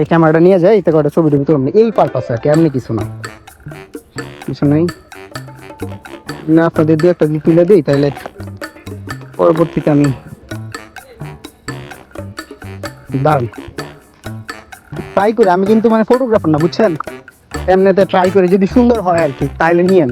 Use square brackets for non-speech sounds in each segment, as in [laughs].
এই ক্যামেরাটা নিয়ে যাই, এতে করে ছবি টবি না। এই পারপাসে আর কি, এমনি কিছু না। কিছু নেই। না, আপনাদের দু একটা তুলে দিই তাহলে পরবর্তীতে আমি দাঁড়ান ট্রাই করে, আমি কিন্তু মানে ফটোগ্রাফার না, বুঝছেন? এমনিতে ট্রাই করে, যদি সুন্দর হয় আর কি, তাইলে নিয়েন।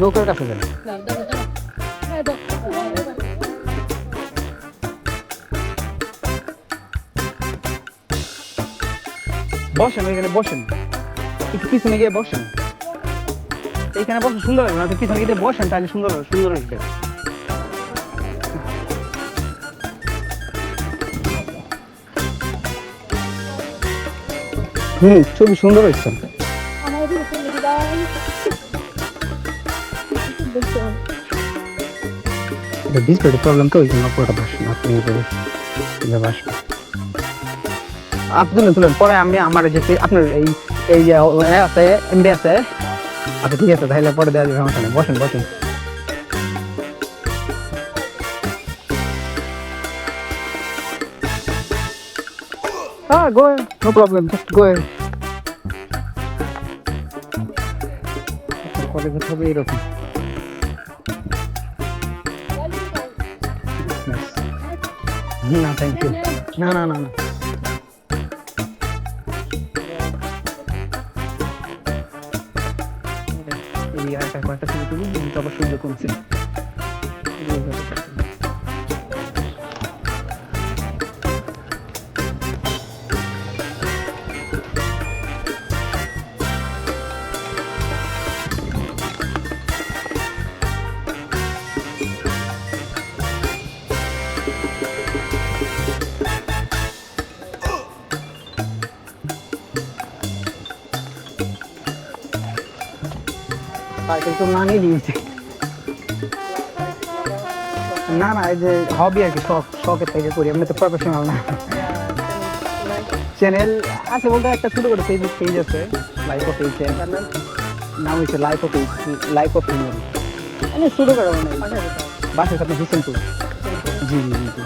নৌকার কাছে যান। হ্যাঁ। বসেন এখানে বসেন। একটু পিছনে গিয়ে বসেন। এইখানে বসে সুন্দর হবে না? পিছনে গিয়ে বসেন তাহলে সুন্দর হবে সুন্দর হবে হুম ছবি সুন্দর হয়েছে। দেখছ? ডিসপ্লেতে প্রবলেম তো ওই জন্য পুরোটা আপনি এভাবে এভাবে আসবেন আপনি তুলেন পরে আমি আমার যে আপনার এই এই আছে এমবি আছে আচ্ছা ঠিক আছে তাহলে পরে দেওয়া যাবে নেই বসেন বসেন Ah, go ahead. No problem. Just go ahead. এরকম না থ্যাংক ইউ না না না না. আর কয়েকটা সাইকেল তো না দিয়েছে না না এই যে হবি আর কি শখ শখের থেকে করি এমনি তো প্রফেশনাল না চ্যানেল আছে বলতে একটা ছোটো করে ফেসবুক পেজ আছে লাইফ অফ এই নাম হচ্ছে লাইফ অফ এই লাইফ অফ ইউনিয়ন আমি শুরু করে মানে বাসের সাথে হুসেনপুর জি জি জি জি।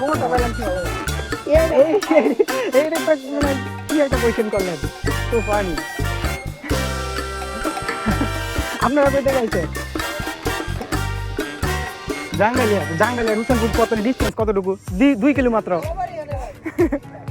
এই- এই- এই- এইটা মানে কি একটা কোয়েশ্চেন করলেন তো ফানি আপনারা কই দেখাইছে জাঙ্গালিয়া জাঙ্গালিয়া হুসেনপুর কত ডিস্টেন্স কতটুকু? দুই কিলো মাত্র। [laughs]